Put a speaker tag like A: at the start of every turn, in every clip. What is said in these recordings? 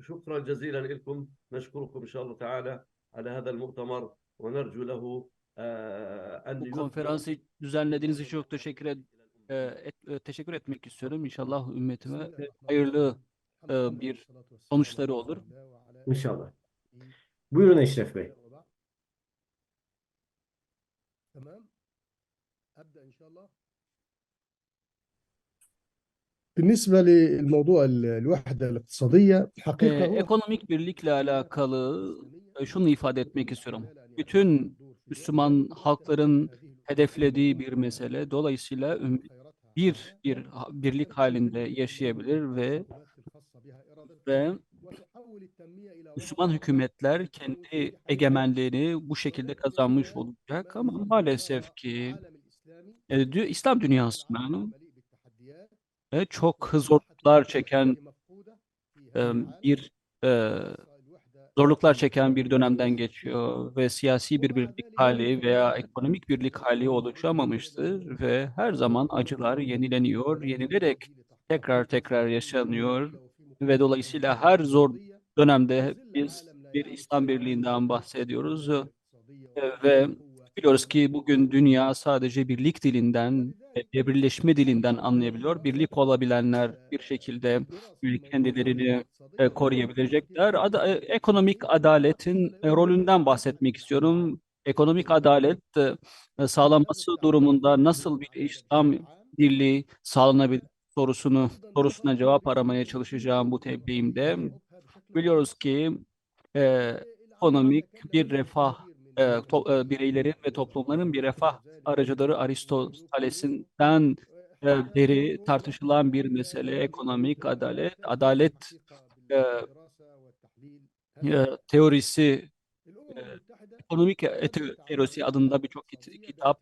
A: شكرا جزيلا لكم نشكركم إن شاء الله تعالى على هذا المؤتمر ونرجو له آه، أن
B: Bu
A: يثمر
B: konferansı düzenlediğiniz için çok teşekkür et, e, et- e, teşekkür etmek istiyorum. İnşallah ümmetime e, hayırlı e, bir sonuçları olur.
C: İnşallah. Buyurun Eşref Bey.
D: تمام أبدأ إن بالنسبة للموضوع ال- الوحدة الاقتصادية
B: E,
D: حقيقة هو
B: ekonomik birlikle alakalı e, şunu ifade etmek istiyorum. Bütün Müslüman halkların hedeflediği bir mesele. Dolayısıyla üm- bir bir ha- birlik halinde yaşayabilir ve ve Müslüman hükümetler kendi egemenliğini bu şekilde kazanmış olacak ama maalesef ki e, dü- İslam dünyasının e, çok zorluklar çeken e, bir e, zorluklar çeken bir dönemden geçiyor ve siyasi bir birlik hali veya ekonomik birlik hali oluşamamıştır ve her zaman acılar yenileniyor, yenilerek tekrar tekrar yaşanıyor ve dolayısıyla her zor dönemde biz bir İslam birliğinden bahsediyoruz ve biliyoruz ki bugün dünya sadece birlik dilinden birleşme dilinden anlayabiliyor. Birlik olabilenler bir şekilde kendilerini e, koruyabilecekler. Ada- e, ekonomik adaletin e, rolünden bahsetmek istiyorum. Ekonomik adalet sağlanması durumunda nasıl bir İslam birliği sağlanabilir sorusunu sorusuna cevap aramaya çalışacağım bu tebliğimde. Biliyoruz ki e, ekonomik bir refah e, to- e, bireylerin ve toplumların bir refah aracıları Aristoteles'inden e, beri tartışılan bir mesele ekonomik adalet. Adalet e, e, teorisi e, ekonomik teorisi adında birçok kit- kitap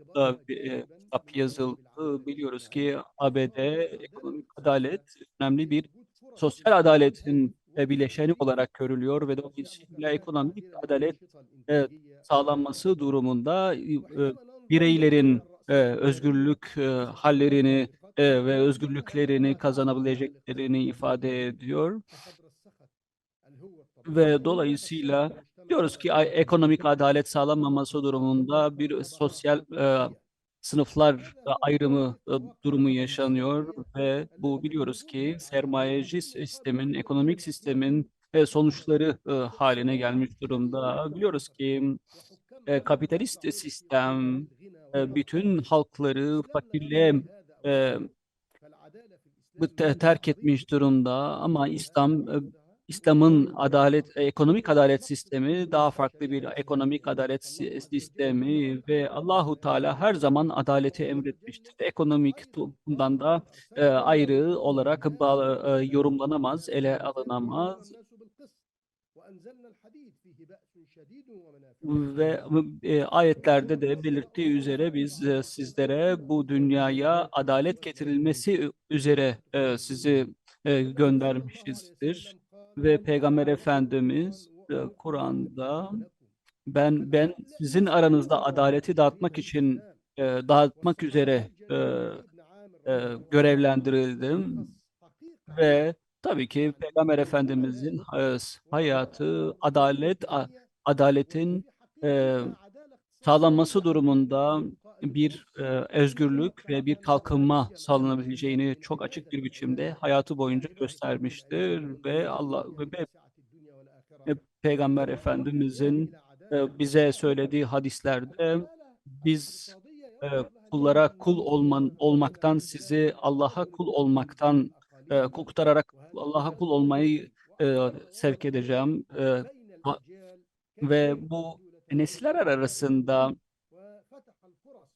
B: e, kitap yazıldı. Biliyoruz ki ABD ekonomik adalet önemli bir sosyal adaletin bileşeni olarak görülüyor ve dolayısıyla ekonomik adalet e, sağlanması durumunda e, e, bireylerin e, özgürlük e, hallerini e, ve özgürlüklerini kazanabileceklerini ifade ediyor. Ve dolayısıyla diyoruz ki ekonomik adalet sağlanmaması durumunda bir sosyal e, sınıflar e, ayrımı e, durumu yaşanıyor ve bu biliyoruz ki sermayeci sistemin, ekonomik sistemin e, sonuçları haline gelmiş durumda. Biliyoruz ki kapitalist sistem bütün halkları fakirliğe terk etmiş durumda ama İslam İslam'ın adalet e, ekonomik adalet sistemi daha farklı bir ekonomik adalet si- sistemi ve Allahu Teala her zaman adaleti emretmiştir. Ekonomik toplumdan da e, ayrı olarak bağ- e, yorumlanamaz, ele alınamaz ve e, ayetlerde de belirttiği üzere biz e, sizlere bu dünyaya adalet getirilmesi üzere e, sizi e, göndermişizdir ve Peygamber Efendimiz e, Kur'an'da ben ben sizin aranızda adaleti dağıtmak için e, dağıtmak üzere e, e, görevlendirildim. Ve tabii ki Peygamber Efendimizin e, hayatı adalet adaletin e, sağlanması durumunda bir e, özgürlük ve bir kalkınma sağlanabileceğini çok açık bir biçimde hayatı boyunca göstermiştir ve Allah ve ve Peygamber Efendimizin e, bize söylediği hadislerde biz e, kullara kul olman olmaktan sizi Allah'a kul olmaktan e, kurtararak Allah'a kul olmayı e, sevk edeceğim E, ve bu nesiller arasında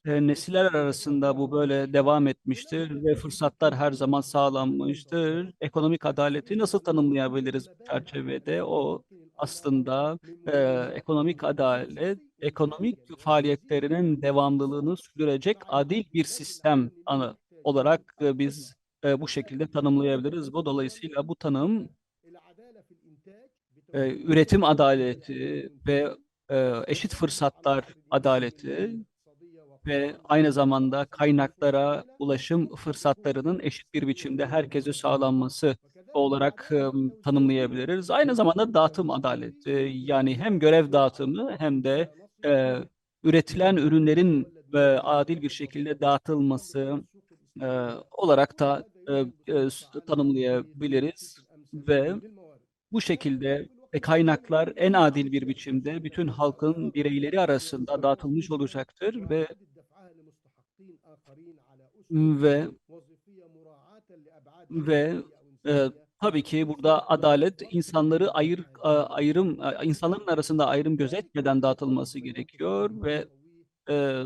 B: e, nesiller arasında bu böyle devam etmiştir ve fırsatlar her zaman sağlanmıştır. Ekonomik adaleti nasıl tanımlayabiliriz bu çerçevede? O aslında e, ekonomik adalet, ekonomik faaliyetlerinin devamlılığını sürdürecek adil bir sistem anı olarak e, biz e, bu şekilde tanımlayabiliriz. Bu dolayısıyla bu tanım e, üretim adaleti ve e, eşit fırsatlar adaleti ve aynı zamanda kaynaklara ulaşım fırsatlarının eşit bir biçimde herkese sağlanması olarak tanımlayabiliriz. Aynı zamanda dağıtım adaleti. Yani hem görev dağıtımı hem de e, üretilen ürünlerin e, adil bir şekilde dağıtılması e, olarak da e, e, tanımlayabiliriz ve bu şekilde e, kaynaklar en adil bir biçimde bütün halkın bireyleri arasında dağıtılmış olacaktır ve ve ve e, tabii ki burada adalet insanları ayır ayrım insanların arasında ayrım gözetmeden dağıtılması gerekiyor ve e,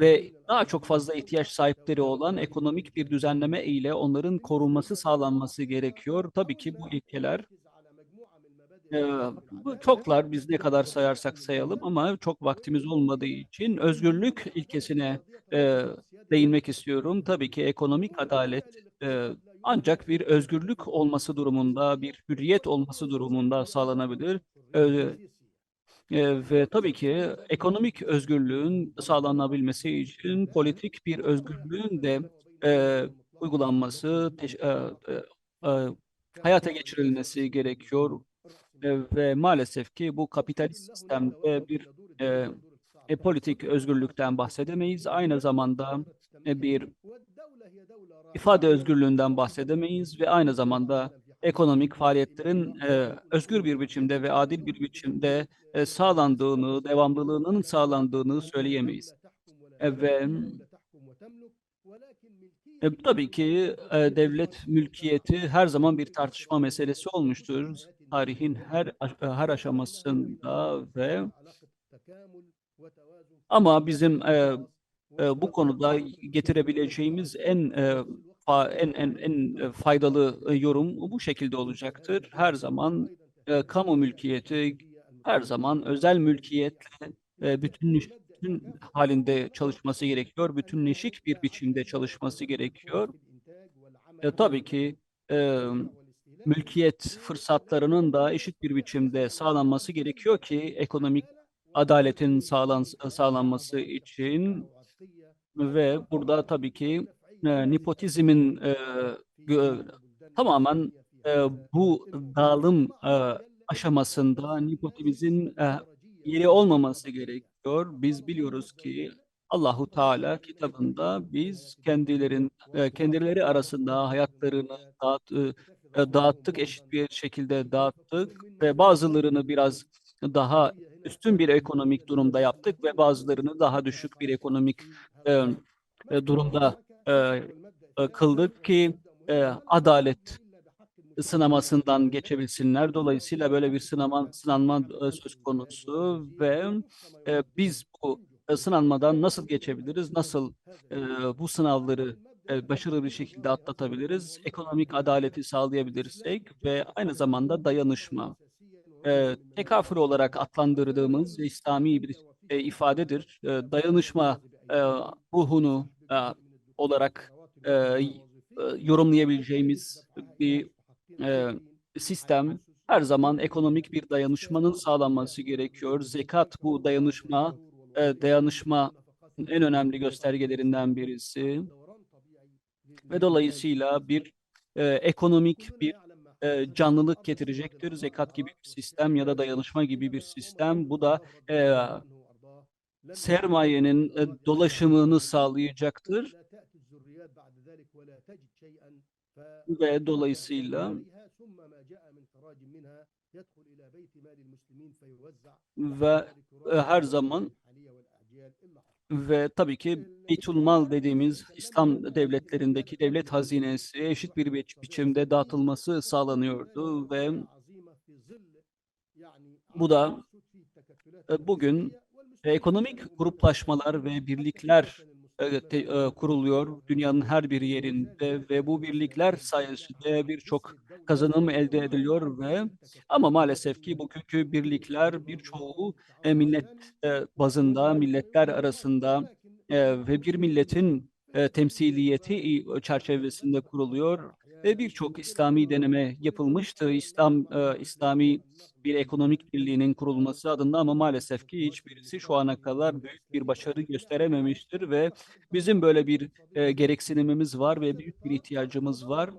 B: ve daha çok fazla ihtiyaç sahipleri olan ekonomik bir düzenleme ile onların korunması sağlanması gerekiyor. Tabii ki bu ilkeler bu çoklar biz ne kadar sayarsak sayalım ama çok vaktimiz olmadığı için özgürlük ilkesine e, değinmek istiyorum. Tabii ki ekonomik adalet e, ancak bir özgürlük olması durumunda, bir hürriyet olması durumunda sağlanabilir. E, e, ve tabii ki ekonomik özgürlüğün sağlanabilmesi için politik bir özgürlüğün de e, uygulanması, e, e, e, hayata geçirilmesi gerekiyor. E, ve maalesef ki bu kapitalist sistemde bir e, e, politik özgürlükten bahsedemeyiz. Aynı zamanda e, bir ifade özgürlüğünden bahsedemeyiz ve aynı zamanda ekonomik faaliyetlerin e, özgür bir biçimde ve adil bir biçimde e, sağlandığını, devamlılığının sağlandığını söyleyemeyiz. E, ve e, tabii ki e, devlet mülkiyeti her zaman bir tartışma meselesi olmuştur. Tarihin her e, her aşamasında ve ama bizim e, e, bu konuda getirebileceğimiz en e, en en en faydalı e, yorum bu şekilde olacaktır. Her zaman e, kamu mülkiyeti, her zaman özel mülkiyetle e, bütünleş- bütün halinde çalışması gerekiyor. Bütünleşik bir biçimde çalışması gerekiyor. E, tabii ki e, mülkiyet fırsatlarının da eşit bir biçimde sağlanması gerekiyor ki ekonomik adaletin sağlan, sağlanması için ve burada tabii ki e, nepotizmin e, tamamen e, bu dağılım e, aşamasında nepotizmin e, yeri olmaması gerekiyor. Biz biliyoruz ki Allahu Teala kitabında biz kendilerin e, kendileri arasında hayatlarını dağıt, e, e, dağıttık eşit bir şekilde dağıttık ve bazılarını biraz daha üstün bir ekonomik durumda yaptık ve bazılarını daha düşük bir ekonomik durumda kıldık ki adalet sınamasından geçebilsinler. Dolayısıyla böyle bir sınama, sınanma e, söz konusu ve e, biz bu e, sınanmadan nasıl geçebiliriz? Nasıl e, bu sınavları e, başarılı bir şekilde atlatabiliriz? Ekonomik adaleti sağlayabilirsek ve aynı zamanda dayanışma. E, tekafür olarak adlandırdığımız İslami bir e, ifadedir. E, dayanışma e, ruhunu e, olarak e, e, yorumlayabileceğimiz bir e, sistem her zaman ekonomik bir dayanışmanın sağlanması gerekiyor. Zekat bu dayanışma, e, dayanışma en önemli göstergelerinden birisi ve dolayısıyla bir e, ekonomik bir e, canlılık getirecektir. Zekat gibi bir sistem ya da dayanışma gibi bir sistem. Bu da e, sermayenin e, dolaşımını sağlayacaktır ve dolayısıyla ve e, her zaman ve tabii ki Beytülmal dediğimiz İslam devletlerindeki devlet hazinesi eşit bir biç- biçimde dağıtılması sağlanıyordu ve bu da e, bugün ekonomik gruplaşmalar ve birlikler e, e, kuruluyor dünyanın her bir yerinde ve bu birlikler sayesinde birçok kazanım elde ediliyor ve ama maalesef ki bugünkü birlikler birçoğu e, millet e, bazında, milletler arasında e, ve bir milletin e, temsiliyeti çerçevesinde kuruluyor ve birçok İslami deneme yapılmıştı. İslam e, İslami bir ekonomik birliğinin kurulması adında ama maalesef ki hiçbirisi şu ana kadar büyük bir başarı gösterememiştir ve bizim böyle bir e, gereksinimimiz var ve büyük bir ihtiyacımız var.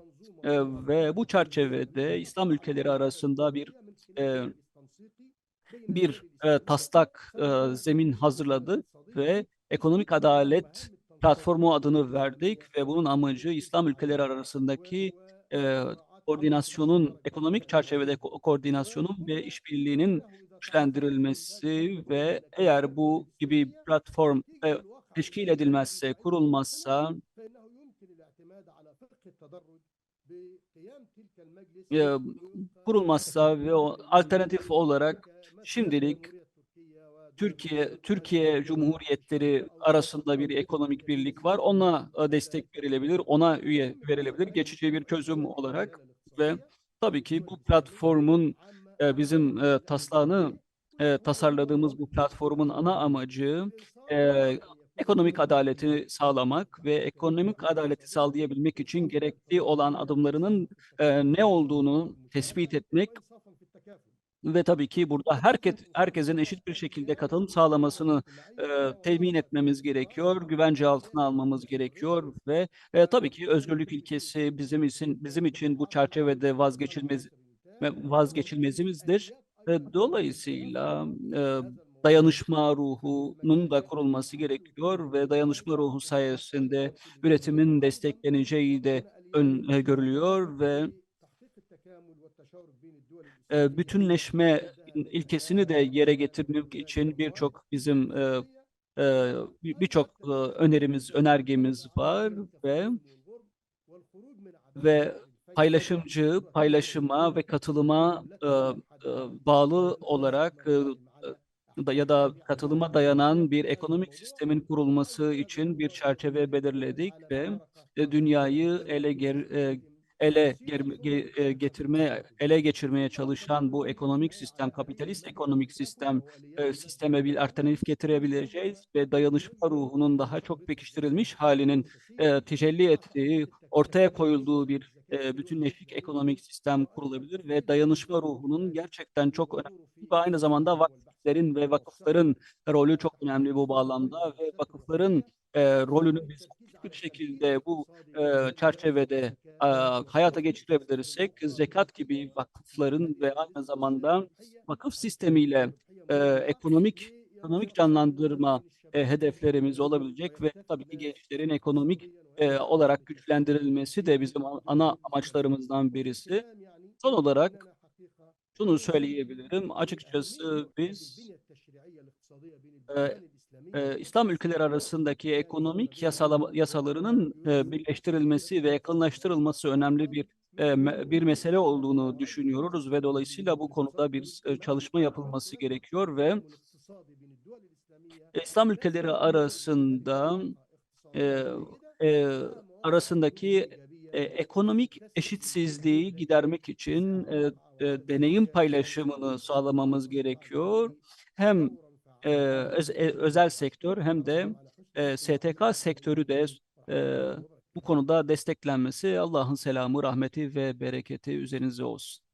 B: e, ve bu çerçevede İslam ülkeleri arasında bir e, bir e, taslak e, zemin hazırladık ve ekonomik adalet platformu adını verdik ve bunun amacı İslam ülkeleri arasındaki e, koordinasyonun, ekonomik çerçevede ko- koordinasyonun ve işbirliğinin güçlendirilmesi ve eğer bu gibi platform e, teşkil edilmezse, kurulmazsa e, kurulmazsa ve alternatif olarak şimdilik Türkiye Türkiye Cumhuriyetleri arasında bir ekonomik birlik var. Ona e, destek verilebilir, ona üye verilebilir geçici bir çözüm olarak ve tabii ki bu platformun e, bizim e, taslağını tasarladığımız bu platformun ana amacı ekonomik adaleti sağlamak ve ekonomik adaleti sağlayabilmek için gerekli olan adımlarının ne olduğunu tespit etmek ve tabii ki burada herkes herkesin eşit bir şekilde katılım sağlamasını e, temin etmemiz gerekiyor, güvence altına almamız gerekiyor ve e, tabii ki özgürlük ilkesi bizim için bizim için bu çerçevede vazgeçilmez vazgeçilmezimizdir. E, dolayısıyla e, dayanışma ruhunun da kurulması gerekiyor ve dayanışma ruhu sayesinde üretimin destekleneceği de ön, e, görülüyor ve bütünleşme ilkesini de yere getirmek için birçok bizim e, e, bir- birçok e, önerimiz, önergemiz var ve ve paylaşımcı, paylaşıma ve katılıma bağlı olarak ya da katılıma dayanan bir ekonomik sistemin kurulması için bir çerçeve belirledik ve dünyayı ele ele e, getirmeye, ele geçirmeye çalışan bu ekonomik sistem, kapitalist ekonomik sistem e, sisteme bir alternatif getirebileceğiz ve dayanışma ruhunun daha çok pekiştirilmiş halinin e, tecelli ettiği, ortaya koyulduğu bir bütünleşik ekonomik sistem kurulabilir ve dayanışma ruhunun gerçekten çok önemli ve aynı zamanda vakıfların ve vakıfların rolü çok önemli bu bağlamda ve vakıfların e, rolünü biz bir şekilde bu e, çerçevede e, hayata geçirebilirsek zekat gibi vakıfların ve aynı zamanda vakıf sistemiyle e, ekonomik ekonomik canlandırma e, hedeflerimiz olabilecek ve tabii ki gençlerin ekonomik e, olarak güçlendirilmesi de bizim ana amaçlarımızdan birisi. Son olarak şunu söyleyebilirim. Açıkçası biz e, e, İslam ülkeleri arasındaki ekonomik yasala, yasalarının e, birleştirilmesi ve yakınlaştırılması önemli bir e, bir mesele olduğunu düşünüyoruz ve dolayısıyla bu konuda bir e, çalışma yapılması gerekiyor ve İslam ülkeleri arasında e, e, arasındaki e, ekonomik eşitsizliği gidermek için e, e, deneyim paylaşımını sağlamamız gerekiyor. Hem e, öz- e, özel sektör hem de e, STK sektörü de e, bu konuda desteklenmesi Allah'ın selamı, rahmeti ve bereketi üzerinize olsun.